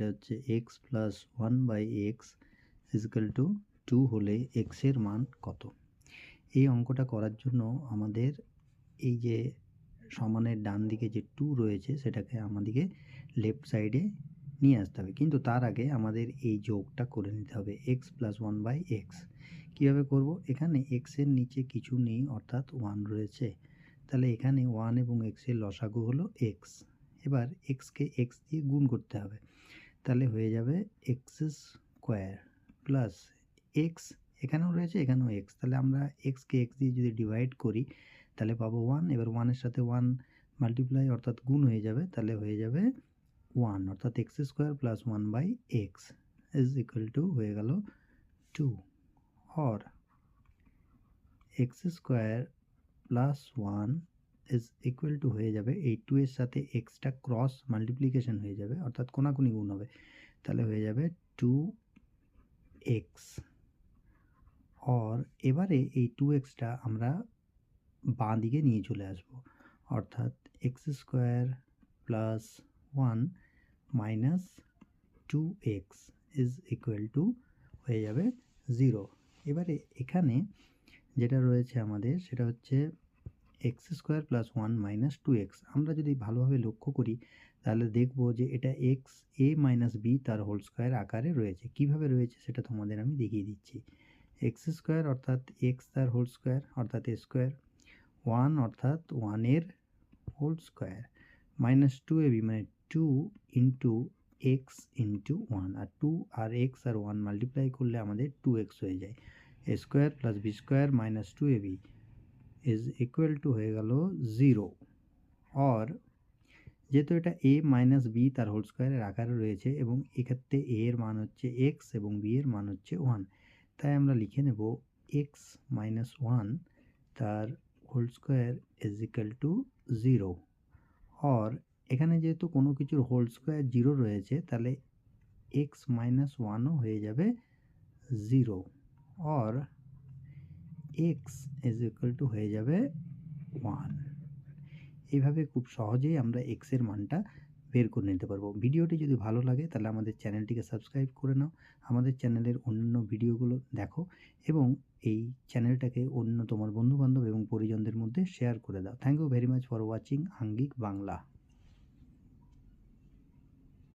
সেটা হচ্ছে x plus one by x is equal to two হলে এক্সের মান কত? এই অঙ্কটা করার জন্য আমাদের এই যে সমানের ডান দিকে যে টু রয়েছে সেটাকে আমাদেরকে লেফট সাইডে নিয়ে আসতে হবে। কিন্তু তার আগে আমাদের এই যোগটা করে নিতে হবে x plus one by x কীভাবে করব? এখানে এক্সের নিচে কিছু নেই, অর্থাৎ ওয়ান রয়েছে। তাহলে এখানে ওয়ান এবং এক্সের লসাগু হলো এক্স এবার এক্সকে এক্স দিয়ে গুণ করতে হবে। তাহলে হয়ে যাবে এক্স স্কোয়ার প্লাস এক্স এখানেও রয়েছে, এখানেও এক্স তাহলে আমরা এক্সকে এক্স দিয়ে যদি ডিভাইড করি, তাহলে পাবো ওয়ান এবার ওয়ানের সাথে ওয়ান মাল্টিপ্লাই অর্থাৎ গুণ হয়ে যাবে, তাহলে হয়ে যাবে ওয়ান অর্থাৎ x square plus one by x is equal to হয়ে গেল two or x square plus one is equal to হয়ে যাবে এই টু এর সাথে এক্সটা ক্রস মাল্টিপ্লিকেশন হয়ে যাবে, অর্থাৎ কোনাকুনি গুণ হবে, তাহলে হয়ে যাবে টু এক্স অর এবারে এই টু এক্সটা আমরা বাঁ দিকে নিয়ে চলে আসব, অর্থাৎ x square plus one minus two x is equal to হয়ে যাবে জিরো এবারে এখানে যেটা রয়েছে আমাদের সেটা হচ্ছে x square plus one minus two x. আমরা যদি ভালোভাবে লক্ষ্য করি, তাহলে দেখব যে এটা এক্স এ মাইনাস বি তার হোল স্কোয়ার আকারে রয়েছে। কীভাবে রয়েছে সেটা তোমাদের আমি দেখিয়ে দিচ্ছি। এক্স স্কোয়ার অর্থাৎ এক্স তার হোল স্কোয়ার অর্থাৎ এ স্কোয়ার, ওয়ান অর্থাৎ ওয়ানের whole square minus two a b মানে two into x into one. আর টু আর এক্স আর ওয়ান মাল্টিপ্লাই করলে আমাদের টু এক্স হয়ে যায়। A square plus b square minus two a b. Is equal to হয়ে গেল জিরো অর যেহেতু এটা এ মাইনাস বি তার হোল স্কোয়ারের আকারে রয়েছে এবং এক্ষেত্রে এ এর মান হচ্ছে এক্স এবং বি এর মান হচ্ছে ওয়ান তাই আমরা লিখে নেব এক্স মাইনাস ওয়ান তার whole square is equal to zero or এখানে যেহেতু কোনো কিছুর হোল স্কোয়ার জিরো রয়েছে, তাহলে এক্স মাইনাস ওয়ানও হয়ে যাবে zero or x is equal to হয়ে যাবে ওয়ান এইভাবে খুব সহজেই আমরা এক্সের মানটা বের করে নিতে পারব। ভিডিওটি যদি ভালো লাগে, তাহলে আমাদের চ্যানেলটিকে সাবস্ক্রাইব করে নাও। আমাদের চ্যানেলের অন্য ভিডিওগুলো দেখো এবং এই চ্যানেলটাকে অন্য তোমার বন্ধুবান্ধব এবং পরিজনদের মধ্যে শেয়ার করে দাও। Thank you very much for watching Angik Bangla